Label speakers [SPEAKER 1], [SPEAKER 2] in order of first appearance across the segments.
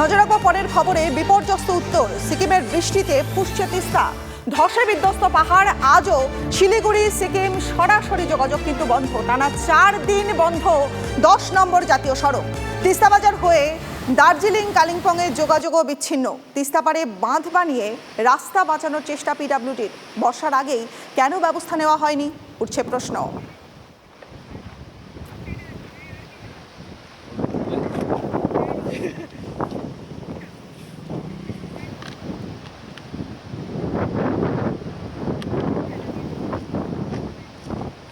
[SPEAKER 1] নজর রাখব পরের খবরে বিপর্যস্ত উত্তর। সিকিমের বৃষ্টিতে ফুসছে তিস্তা। ধসে বিধ্বস্ত পাহাড়, আজও শিলিগুড়ি, সিকিম সরাসরি যোগাযোগ কিন্তু বন্ধ। টানা চার দিন বন্ধ দশ নম্বর জাতীয় সড়ক। তিস্তাবাজার হয়ে দার্জিলিং, কালিম্পংয়ে যোগাযোগও বিচ্ছিন্ন। তিস্তাপাড়ে বাঁধ বানিয়ে রাস্তা বাঁচানোর চেষ্টা পিডাব্লিউডির বর্ষার আগেই কেন ব্যবস্থা নেওয়া হয়নি? উঠছে প্রশ্ন।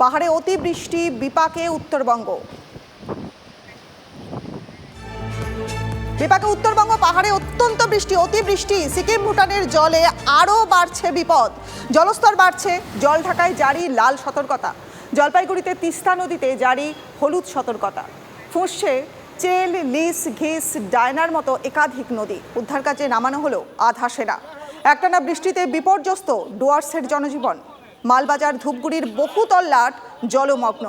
[SPEAKER 1] পাহাড়ে অতিবৃষ্টি, বিপাকে উত্তরবঙ্গ। বিপাকে উত্তরবঙ্গ, পাহাড়ে অত্যন্ত বৃষ্টি, অতিবৃষ্টি। সিকিম, ভুটানের জলে আরও বাড়ছে বিপদ। জলস্তর বাড়ছে, জল ঢাকায় জারি লাল সতর্কতা। জলপাইগুড়িতে তিস্তা নদীতে জারি হলুদ সতর্কতা। ফুঁসছে চেল, লিস, ঘিস, ডায়নার মতো একাধিক নদী। উদ্ধার কাজে নামানো হলো আধা সেনা। একটানা বৃষ্টিতে বিপর্যস্ত ডুয়ার্সের জনজীবন। মালবাজার ধূপগুড়ির বহু লাট জলমগ্ন।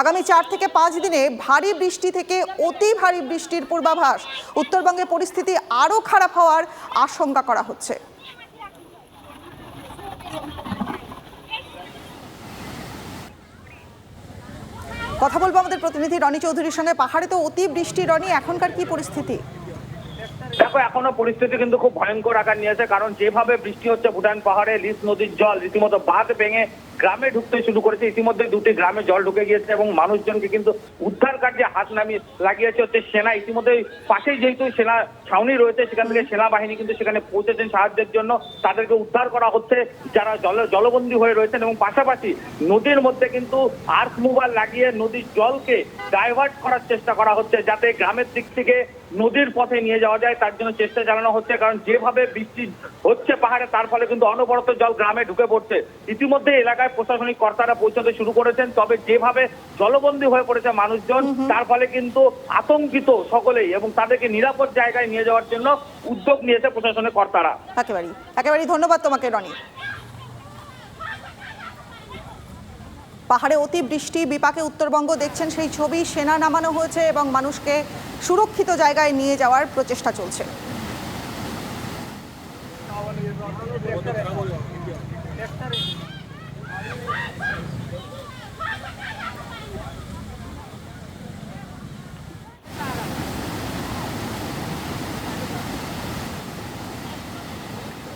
[SPEAKER 1] আগামী চার থেকে পাঁচ দিনে ভারী বৃষ্টি থেকে অতি ভারী বৃষ্টির পূর্বাভাস। উত্তরবঙ্গে পরিস্থিতি আরও খারাপ হওয়ার আশঙ্কা করা হচ্ছে। কথা বলব আমাদের প্রতিনিধি রনি চৌধুরীর সঙ্গে। পাহাড়ে তো অতি বৃষ্টি রনি, এখনকার কি পরিস্থিতি?
[SPEAKER 2] দেখো, এখনও পরিস্থিতি কিন্তু খুব ভয়ঙ্কর আকার নিয়েছে কারণ যেভাবে বৃষ্টি হচ্ছে, ভুটান পাহাড়ে, লিস নদীর জল, রীতিমতো বাঁধ ভেঙে গ্রামে ঢুকতে শুরু করেছে। ইতিমধ্যে দুটি গ্রামে জল ঢুকে গিয়েছে এবং মানুষজনকে কিন্তু উদ্ধার কার্যে হাত নামিয়ে লাগিয়েছে হচ্ছে সেনা। ইতিমধ্যে পাশেই যেহেতু সেনা ছাউনি রয়েছে, সেখান থেকে সেনাবাহিনী কিন্তু সেখানে পৌঁছেছেন সাহায্যের জন্য। তাদেরকে উদ্ধার করা হচ্ছে যারা জল, জলবন্দী হয়ে রয়েছেন এবং পাশাপাশি নদীর মধ্যে কিন্তু আর্থ মুভার লাগিয়ে নদীর জলকে ডাইভার্ট করার চেষ্টা করা হচ্ছে যাতে গ্রামের দিক থেকে নদীর পথে নিয়ে যাওয়া যায়। তার জন্য চেষ্টা চালানো হচ্ছে কারণ যেভাবে বৃষ্টি হচ্ছে পাহাড়ে তার ফলে কিন্তু অনবরত জল গ্রামে ঢুকে পড়ছে। ইতিমধ্যে এলাকায় প্রশাসনিক কর্তারা পৌঁছতে শুরু করেছেন তবে যেভাবে জলবন্দী হয়ে পড়েছে মানুষজন তার ফলে কিন্তু আতঙ্কিত সকলেই এবং তাদেরকে নিরাপদ জায়গায় নিয়ে যাওয়ার জন্য উদ্যোগ নিয়েছে প্রশাসনের কর্তারা।
[SPEAKER 1] একেবারেই একেবারেই ধন্যবাদ তোমাকে রনি। পাহাড়ে অতি বৃষ্টি বিপাকে উত্তরবঙ্গ দেখছেন সেই ছবি সেনা নামানো হয়েছে এবং মানুষকে সুরক্ষিত জায়গায় নিয়ে যাওয়ার প্রচেষ্টা চলছে।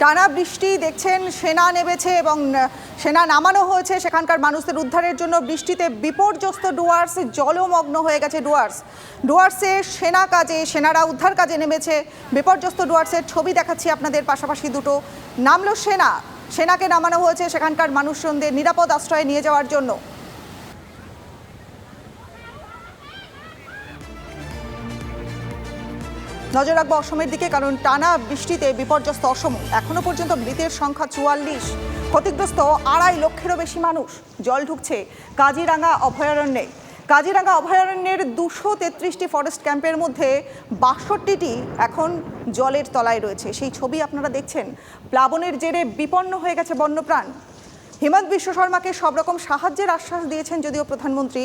[SPEAKER 1] টানা বৃষ্টি, দেখছেন সেনা নেমেছে এবং সেনা নামানো হয়েছে। সেখানকার মানুষদের উদ্ধারের জন্য বৃষ্টিতে বিপর্যস্ত ডুয়ার্স, জলমগ্ন হয়ে গেছে ডুয়ার্স। ডুয়ার্সে সেনা কাজে, সেনারা উদ্ধার কাজে নেমেছে। বিপর্যস্ত ডুয়ার্সের ছবি দেখাচ্ছি আপনাদের পাশাপাশি দুটো। নামলো সেনা। সেনাকে নামানো হয়েছে সেখানকার মানুষজনদের নিরাপদ আশ্রয়ে নিয়ে যাওয়ার জন্য। নজর রাখব অসমের দিকে, কারণ টানা বৃষ্টিতে বিপর্যস্ত অসম। এখনও পর্যন্ত মৃতের সংখ্যা চুয়াল্লিশ। ক্ষতিগ্রস্ত আড়াই লক্ষেরও বেশি মানুষ। জল ঢুকছে কাজিরাঙ্গা অভয়ারণ্যে। কাজিরাঙ্গা অভয়ারণ্যের দুশো তেত্রিশটি ফরেস্ট ক্যাম্পের মধ্যে বাষট্টিটি এখন জলের তলায় রয়েছে। সেই ছবি আপনারা দেখছেন। প্লাবনের জেরে বিপন্ন হয়ে গেছে বন্যপ্রাণ। হিমন্ত বিশ্ব শর্মাকে সব রকম সাহায্যের আশ্বাস দিয়েছেন যদিও প্রধানমন্ত্রী।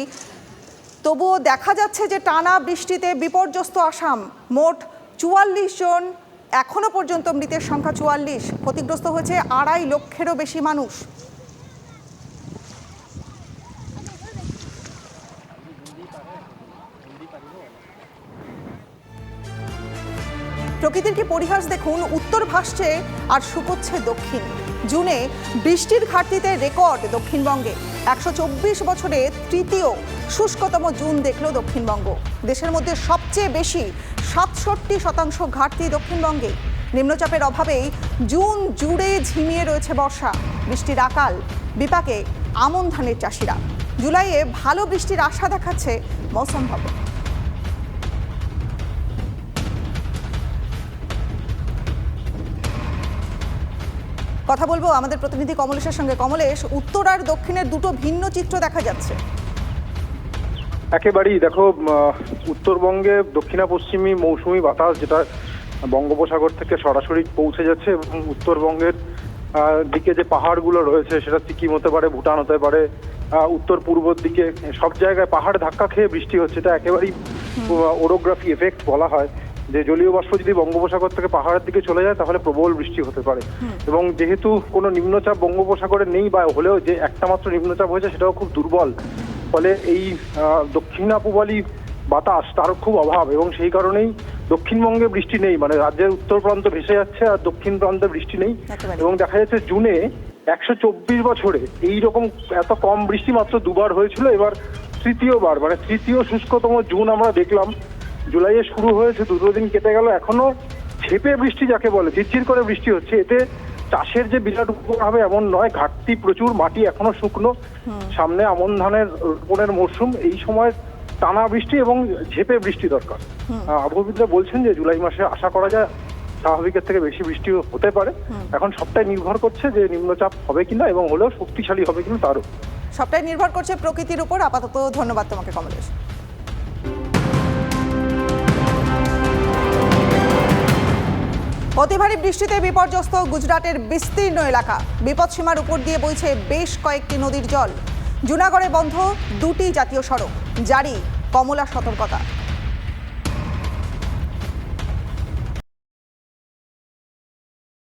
[SPEAKER 1] তবুও দেখা যাচ্ছে যে টানা বৃষ্টিতে বিপর্যস্ত আসাম। মোট চুয়াল্লিশ জন এখনও পর্যন্ত মৃতের সংখ্যা চুয়াল্লিশ। ক্ষতিগ্রস্ত হয়েছে আড়াই লক্ষেরও বেশি মানুষ। প্রকৃতির কি পরিহাস দেখুন, উত্তর ভাসছে আর শুকোচ্ছে দক্ষিণ। জুনে বৃষ্টির ঘাটতিতে রেকর্ড দক্ষিণবঙ্গে। একশো চব্বিশ বছরে তৃতীয় শুষ্কতম জুন দেখল দক্ষিণবঙ্গ। দেশের মধ্যে সবচেয়ে বেশি সাতষট্টি শতাংশ ঘাটতি দক্ষিণবঙ্গে। নিম্নচাপের অভাবেই জুন জুড়ে ঝিমিয়ে রয়েছে বর্ষা। বৃষ্টির আকাল, বিপাকে আমন ধানের চাষিরা। জুলাইয়ে ভালো বৃষ্টির আশা দেখাচ্ছে মৌসুম ভবন। কথা বলব আমাদের প্রতিনিধি কমলেশের সঙ্গে। কমলেশ, উত্তর আর দক্ষিণের দুটো ভিন্ন চিত্র দেখা যাচ্ছে।
[SPEAKER 3] একেবারেই দেখো উত্তরবঙ্গে দক্ষিণা পশ্চিমী মৌসুমি বাতাস যেটা বঙ্গোপসাগর থেকে সরাসরি পৌঁছে যাচ্ছে এবং উত্তরবঙ্গের দিকে যে পাহাড়গুলো রয়েছে সেটা সিকিম হতে পারে ভুটান হতে পারে উত্তর পূর্বর দিকে সব জায়গায় পাহাড় ধাক্কা খেয়ে বৃষ্টি হচ্ছে এটা একেবারেই ওরোগ্রাফি এফেক্ট বলা হয়। যে জলীয় বাষ্প যদি বঙ্গোপসাগর থেকে পাহাড়ের দিকে চলে যায় তাহলে প্রবল বৃষ্টি হতে পারে। এবং যেহেতু কোনো নিম্নচাপ বঙ্গোপসাগরে নেই বা হলেও যে একটা মাত্র নিম্নচাপ হয়েছে সেটাও খুব দুর্বল। ফলে এই আহ, দক্ষিণাপূবালি বাতাস তার খুব অভাব এবং সেই কারণেই দক্ষিণবঙ্গে বৃষ্টি নেই। মানে রাজ্যের উত্তর প্রান্ত ভেসে যাচ্ছে আর দক্ষিণ প্রান্তে বৃষ্টি নেই। এবং দেখা যাচ্ছে জুনে একশো চব্বিশ বছরে এই রকম এত কম বৃষ্টি মাত্র দুবার হয়েছিল। এবার তৃতীয়বার মানে তৃতীয় শুষ্কতম জুন আমরা দেখলাম। জুলাইয়ে শুরু হয়েছে দুটো দিন কেটে গেল। এখনও ঝেপে বৃষ্টি যাকে বলে ঝিরঝির করে বৃষ্টি হচ্ছে। এতে চাষের যে বিরাট উপকার হবে এমন নয় ঘাটতি প্রচুর মাটি এখনও শুকনো। সামনে আমন ধানের রোপণের মরশুম এই সময় টানা বৃষ্টি এবং ঝেপে বৃষ্টি দরকার। আহ, আবহাওয়াবিদরা বলছেন যে জুলাই মাসে আশা করা যায় স্বাভাবিকের থেকে বেশি বৃষ্টি হতে পারে। এখন সবটাই নির্ভর করছে যে নিম্নচাপ হবে কিনা এবং হলেও শক্তিশালী হবে কিনা তারও
[SPEAKER 1] সবটাই নির্ভর করছে প্রকৃতির উপর। আপাতত ধন্যবাদ তোমাকে কমলেশ। অতি ভারী বৃষ্টিতে বিপর্যস্ত গুজরাটের বিস্তীর্ণ এলাকা। বিপদসীমার উপর দিয়ে বইছে বেশ কয়েকটি নদীর জল। জুনাগড়ে বন্ধ দুটি জাতীয় সড়ক। জারি কমলা সতর্কতা।